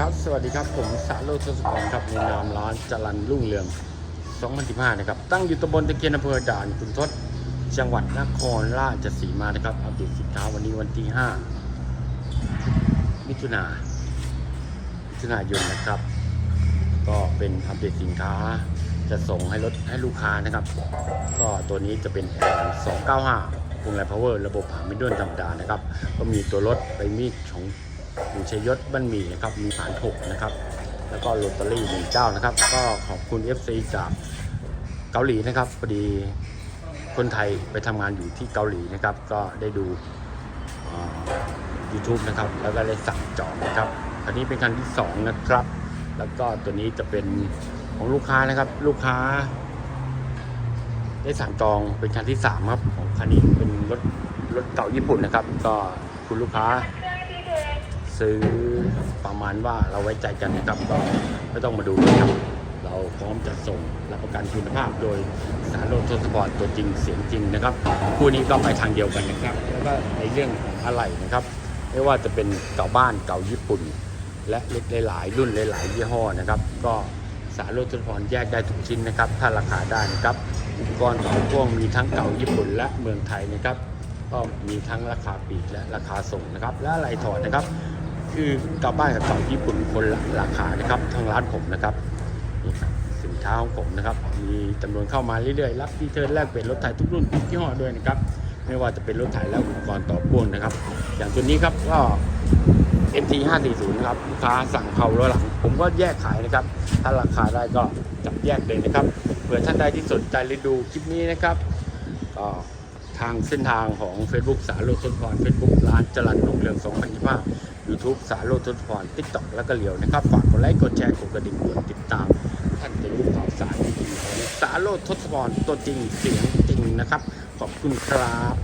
ครับสวัสดีครับผมสาโรจน์ทศพรครับในนามร้านจรันรุ่งเรือง 2015 นะครับ ตั้งอยู่ตำบลตะเกียนอำเภอด่านขุนทดจังหวัดนครราชสีมานะครับ อัปเดตสินค้าวันนี้วันที่ 5 มิถุนามิถุนายนนะครับ ก็เป็นอัปเดตสินค้าจะส่งให้รถให้ลูกค้านะครับ ก็ตัวนี้จะเป็น 295พวงแรงพาวเวอร์ระบบผ่านมิดเดิลธรรมดานะครับ ก็มีตัวรถไปมีดของ อยู่ชยศบ้านหมี่นะครับ มีผ่านถกนะครับ แล้วก็โรตารี่หนึ่งเจ้านะครับ ก็ขอบคุณ FC จากเกาหลีนะครับพอดีคนไทยไปทำงานอยู่ที่เกาหลีนะครับ ก็ได้ดูยูทูบนะครับ แล้วก็ได้สั่งจองนะครับคันนี้เป็นคันที่สองนะครับ แล้วก็ตัวนี้จะเป็นของลูกค้านะครับ ลูกค้า ได้สั่งจองเป็นคันที่สามครับของคันนี้เป็นรถรถเก่าญี่ปุ่นนะครับ ก็คุณลูกค้า ซื้อประมาณว่าเราไว้ใจกันนะครับก็ไม่ต้องมาดูนะครับ เราพร้อมจะส่งรับประกันคุณภาพโดยสารโลดทศพรตัวจริงเสียงจริงนะครับคู่นี้ก็ไปทางเดียวกันนะครับ แล้วก็ในเรื่องของอะไหล่นะครับ ไม่ว่าจะเป็นเก่าบ้านเก่าญี่ปุ่น และรถหลาย ๆ รุ่นหลาย ๆ ยี่ห้อนะครับ ก็สารโลดทศพรแยกได้ทุกชิ้นนะครับ ถ้าราคาได้นะครับอุปกรณ์ต่อพ่วงมีทั้งเก่าญี่ปุ่นและเมืองไทยนะครับก็มีทั้งราคาปลีกและราคาส่งนะครับ และอะไรถอดนะครับ คือเก่าบ้านกับเก่าญี่ปุ่นคนละราคานะครับทางร้านผมนะครับนี่ครับสินค้าของผมนะครับมีจำนวนเข้ามาเรื่อยๆรับดีเทิร์นแลกเปลี่ยนรถไถทุกรุ่นทุกยี่ห้อด้วยนะครับไม่ว่าจะเป็นรถไถและอุปกรณ์ต่อพ่วงนะครับ อย่างตัวนี้ครับก็ MT 540นะครับลูกค้าสั่งเขาล้อหลัง ผมก็แยกขายนะครับ ถ้าราคาได้ก็จับแยกเลยนะครับเผื่อท่านใดที่สนใจหรือดูคลิปนี้นะครับก็ทางเส้นทางของ Facebook สารโลดทศพร Facebook ร้านจรันรุ่งเรือง2025 YouTube สารโลดทศพรติ๊กต็อกแล้วก็เหลียวนะครับ ฝากกดไลค์ กดแชร์ กดกระดิ่งกดติดตาม ท่านจะรู้ข่าวสารดีๆของสารโลดทศพรตัวจริงเสียงจริงนะครับ ขอบคุณครับ